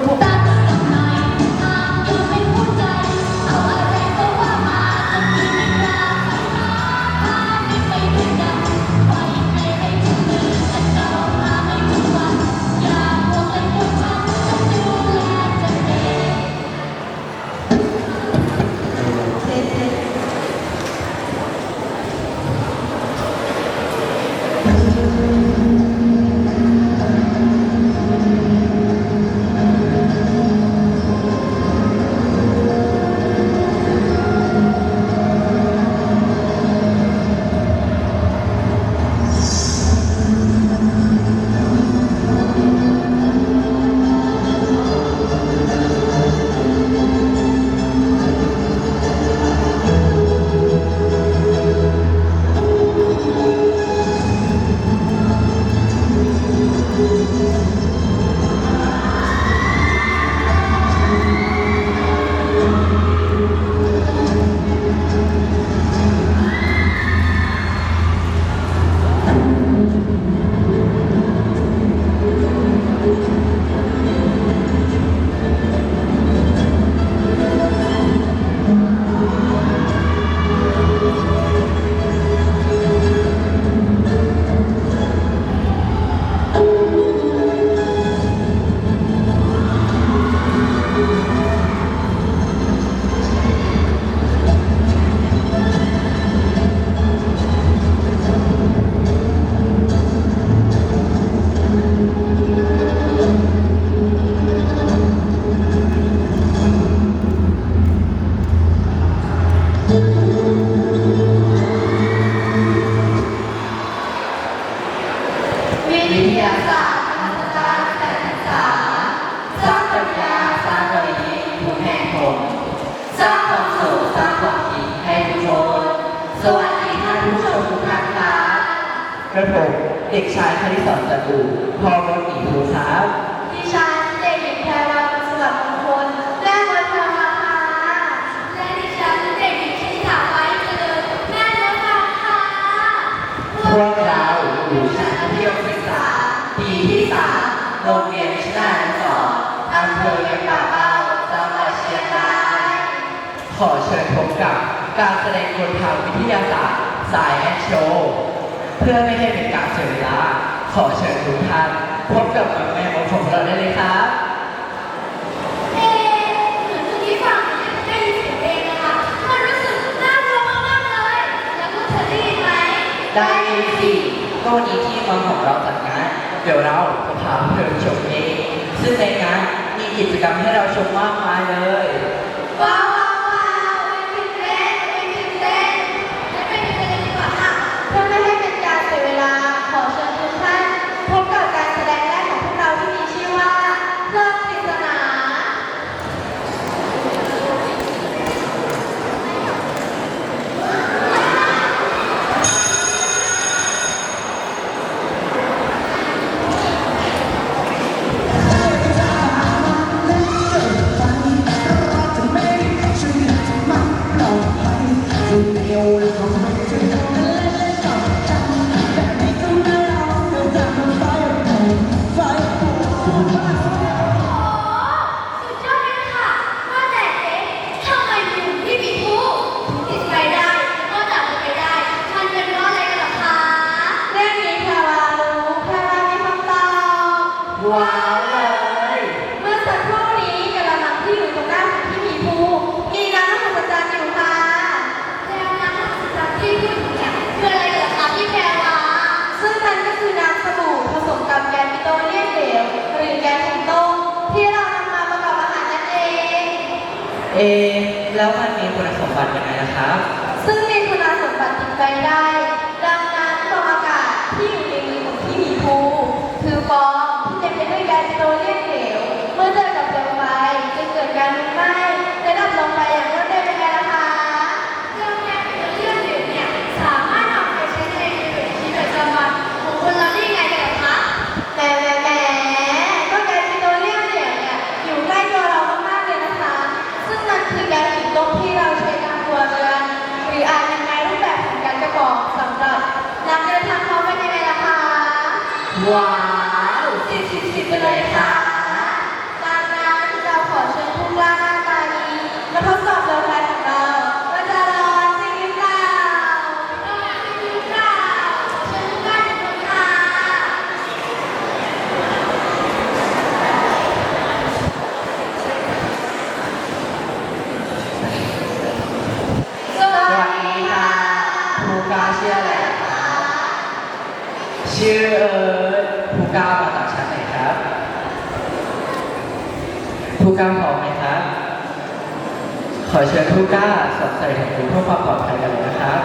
不不 การแสดงบนทางวิทยาศาสตร์ สายแอคโชว์เพื่อไม่ให้เป็นการเสียเวลา ขอเชิญทุกท่านพบกับแม่ของผมเราได้เลยครับได้เลยสิก็วันนี้ที่เมือของเราจัดงานเดี๋ยวเราจะพาเพื่อนชมเองซึ่งในงานมีกิจกรรมให้เราชมมากมายเลยว้าว แล้วมันมีคุณสมบัติยังไงนะครับ ซึ่งมีคุณสมบัติติดไปได้ เชิญผู้กล้าสวมใส่ถุงมือเพื่อความปลอดภัยกันเลยนะครับ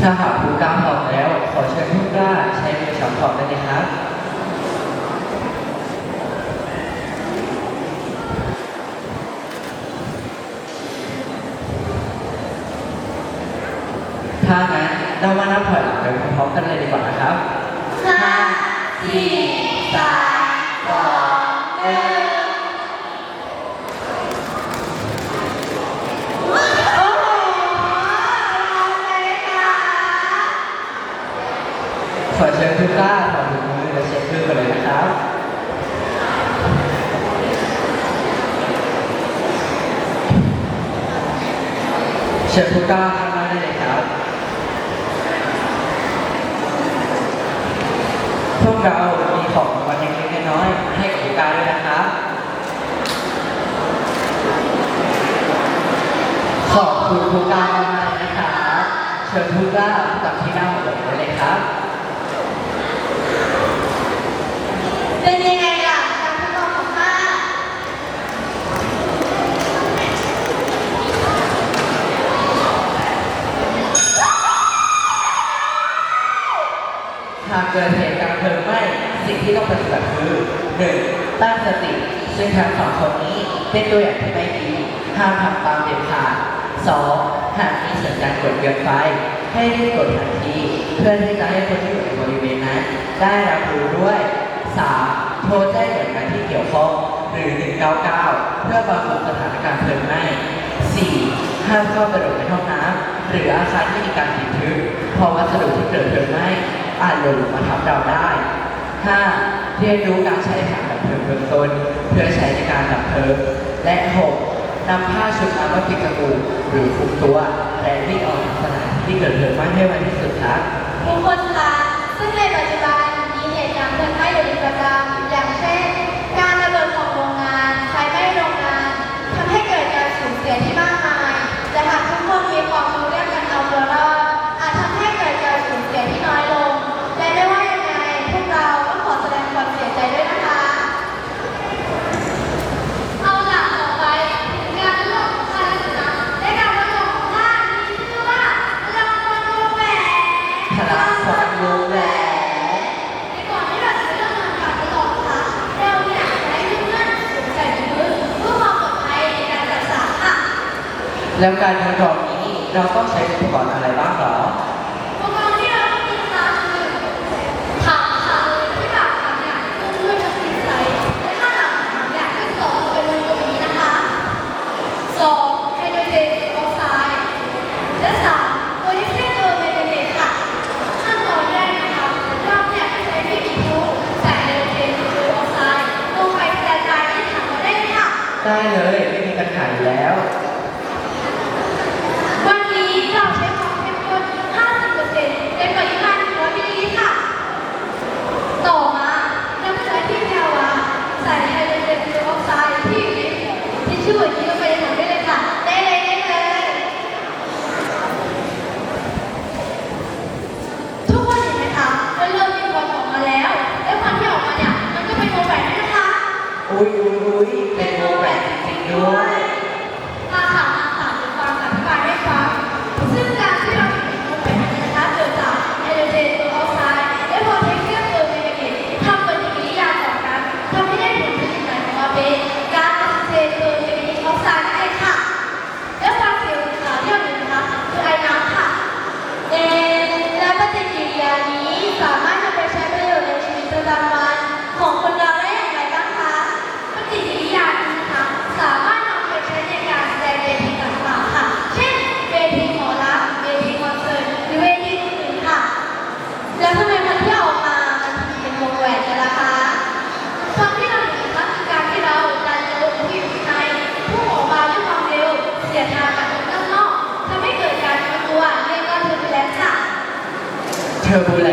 ถ้าหากผู้กล้าพร้อมแล้ว ขอเชิญผู้กล้าใขอจับพร้อมได้เลยครับถ้างั้นเรามานับถอยหลังไปพร้อมๆกันเลยดีกว่านะครับห้าสี่ ขอเชิญผู้กล้าถอดถุงมือและเช็ดมืองกันเลยนะครับเชิญผู้กล้าข้างหน้าได้เลยครับ พวกเรามีของรางวัลเล็กๆน้อยๆให้กับผู้กล้าด้วยนะครับขอบคุณผู้กล้ามากนะครับ เชิญผู้กล้านจับที่หน้าหมได้เลยครับ เป็นยังไงล่ะการทดลองของข้าหากเกิดเหตุการณ์เพลิงไหม้สิ่งที่ต้องปฏิบัติคือ 1. ตั้งสติ ซึ่งทั้งสองคนนี้เป็นตัวอย่างที่ไม่ดีห้ามทำตามเด็ดขาด 2. หากมีสัญญาณกดเกินไฟ ให้รีบกดทันที เพื่อที่จะให้คนที่อยู่ในบริเวณนั้นได้รับรู้ด้วย 3. โทรแจ้งหน่วยงานที่เกี่ยวข้องหรือ 199 เพื่อบรรเทาสถานการณ์เพลิงไหม้ 4. ห้ามเข้าไปหลบในห้องน้ำหรืออาคารที่มีการติดทึบเพราะวัสดุที่เกิดเพลิงไหม้อาจหล่นลงมาทับเราได้ 5. เรียนรู้การใช้ถังดับเพลิงเบื้องต้นเพื่อใช้ในการดับเพลิง และ 6. นำผ้าชุบน้ำมาปิดจมูกหรือคลุมตัวและวิ่งออกจากสถานที่เกิดเพลิงไหม้ให้ไวที่สุดครับทุกคนคะซึ่งในปัจจุบันมีเหตุการณ์เพลิ งไแล้วการทดลองนี้เราต้องใช้อุปกรณ์อะไรบ้างหรอ อุปกรณ์ที่เราต้องมีนะคะคือถังค่ะที่ปากถังเนี่ยคือด้วยพลาสติกใสและข้างหลังถังเนี่ยคือสองเป็นวงกลมอย่างนี้นะคะสองไฮโดรเจนออกไซด์และสามโพลิเซนเออร์เมทาเนตค่ะขั้นตอนแรกนะคะเราเนี่ยใช้วิธีทูใส่ไฮโดรเจนออกไซด์ลงไปกระจายที่ถังเราได้เลยค่ะ ได้เลยไม่มีปัญหาอยู่แล้ว วันนี้เราใช้ความเข้มข้น 50%ในปริมาณ100มิลลิลิตรค่ะ ต่อมาเราจะใช้ที่แพรวาใส่ไฮโดรเจนเปอร์ออกไซด์ที่อยู่ในทิชชู่อย่างนี้ลงไปในถังได้เลยค่ะ ได้เลยได้เลย ทุกคนเห็นไหมคะมันเริ่มมีควันออกมาแล้ว และควันที่ออกมาเนี่ย มันก็เป็นโมแบกด้วยนะคะ อุ้ยอุ้ยอุ้ยเป็นวงแห วนจริงๆด้วย มาค่ะมาค่ะจะฟังอธิบายให้ฟัง ซึ่งการที่เราเห็นโมแบกนี้นะคะเกิดจากไฮโดรเจนเปอร์ออกไซด์และโพแทสเซียมเปอร์แมงกานีสทำปฏิกิริยาต่อกันทำให้ได้ผลผลิตใหม่ออกมาเป็นก๊าซออกซิเจนเปอร์แมงกานีสออกไซด์นั่นเองค่ะ และความเสียขาวที่เราเห็นนะคะคือไอน้ำค่ะ เอและปฏิกิริยานี้สามารถนำไปใช้ประโยชน์ในชีวิตประจำวันของคนเราได้อย่างไรบ้างคะ ปฏิกิริยานี้นะคะสามารถนำไปใช้ อร์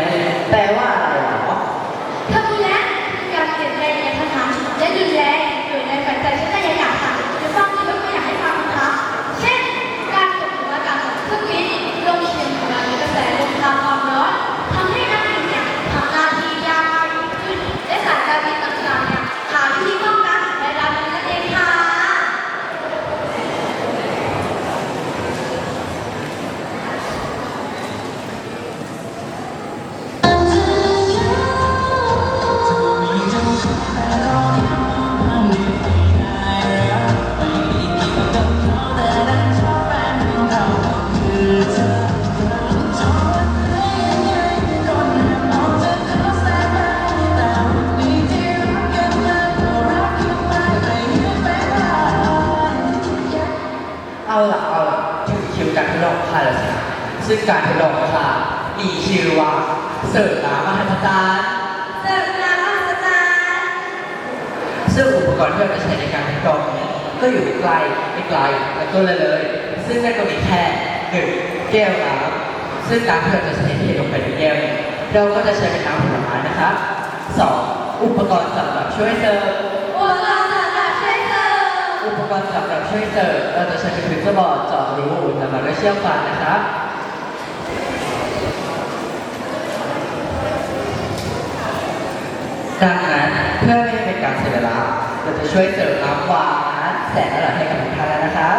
ซึ่งการทดลองพามีชื่อว่าเสิร์ฟน้ำมหัศจรรย์เสิร์ฟน้ำมหัศจรรย์ซึ่งอุปกรณ์ที่เราจะใช้ในการทดลองนี้ก็อยู่ใกล้ไม่ไกลแล้วก็เลยเลย ซึ่งนั่นก็มีแค่หนึ่งแก้วน้ำซึ่งน้ำที่เราจะใช้เทลงไปในแก้วนี้เราก็จะใช้เป็นน้ำผลไม้นะครับสองอุปกรณ์สำหรับช่วยเสิร์ฟอุปกรณ์สำหรับช่วยเสิร์ฟอุปกรณ์สำหรับช่วยเสิร์ฟเราจะใช้เป็นพื้นสบอร์ดเจาะรูนำมาด้วยเชือกฟางนะครั ดังนั้นเพื่อไม่ให้เป็นการเสียเวลาเราจะช่วยเสิร์ฟน้ำหวานแสนอร่อยให้กับทุกท่านแล้วนะครับ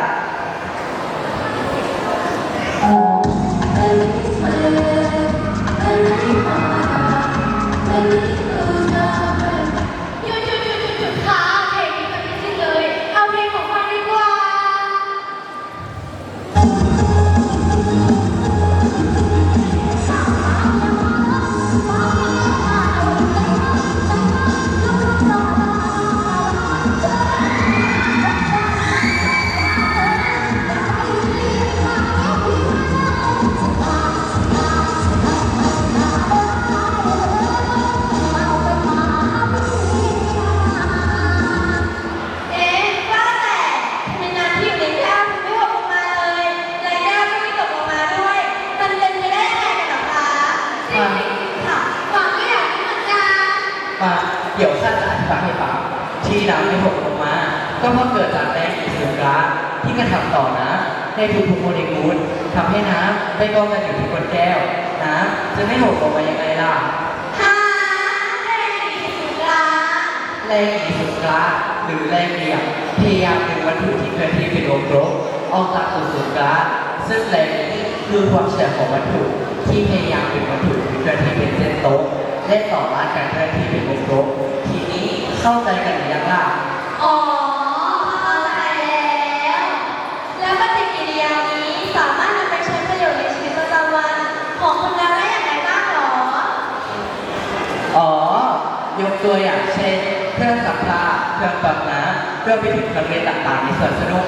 อิสุก๊าซที่กระทำต่อน้ำในทุกๆโมเลกุลทำให้น้ำไปกองกันอยู่ที่บนแก้ว น้ำจะไม่หกลงมายังไงล่ะหาแรงดีสุดละแรงอิสุก๊าซหรือแรงเหวี่ยงพยายามดึงวัตถุที่เคลื่อนที่เป็นวงกลมออกจากศูนย์สูญก๊าซซึ่งแรงนี้คือความเฉื่อยของวัตถุที่พยายามดึงวัตถุที่เคลื่อนที่เป็นเส้นตรงและต่อต้านการเคลื่อนที่เป็นวงกลมทีนี้เข้าใจกันหรือยังล่ะ ตัวอย่างเช่น เครื่องซักผ้าเครื่องปรับน้ำรวมไปถึงเครื่องเล่นต่างๆในสวนสนุก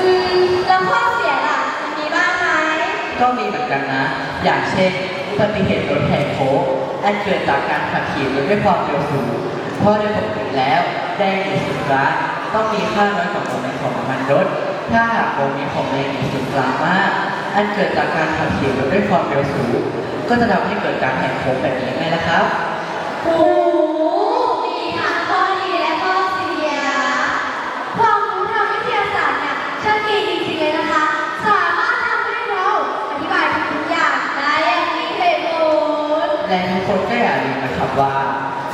อืมแล้วข้อเสียล่ะมันมีบ้างไหมก็มีเหมือนกันนะ อย่างเช่นอุบัติเหตุรถแหกโค้งอันเกิดจากการขับขี่รถด้วยความเร็วสูง เพราะโดยปกติแล้วแรงอิสุกลาสต้องมีค่าน้อยกว่าโมเมนต์ของน้ำมันรถ ถ้าหากโมเมนต์ของแรงอิสุกลาสมาก อันเกิดจากการขับขี่รถด้วยความเร็วสูง ก็จะทำให้เกิดการแหกโค้งแบบนี้ไงล่ะครับ และข้อเสียความรู้ทางวิทยาศาสตร์เนี่ยช่างดีจริงๆเลยนะคะสามารถทำให้เราอธิบายทุกอย่างได้อย่างมีเหตุผลและทุกคนก็อย่าลืมนะครับว่า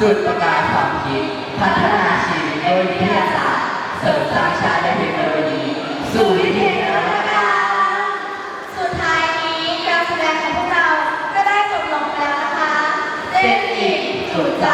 จุดประกายความคิด พัฒนาชีวิตโดยวิทยาศาสตร์เสริมสร้างชาติและเทคโนโลยีสู่วิทยา อยู่ใจ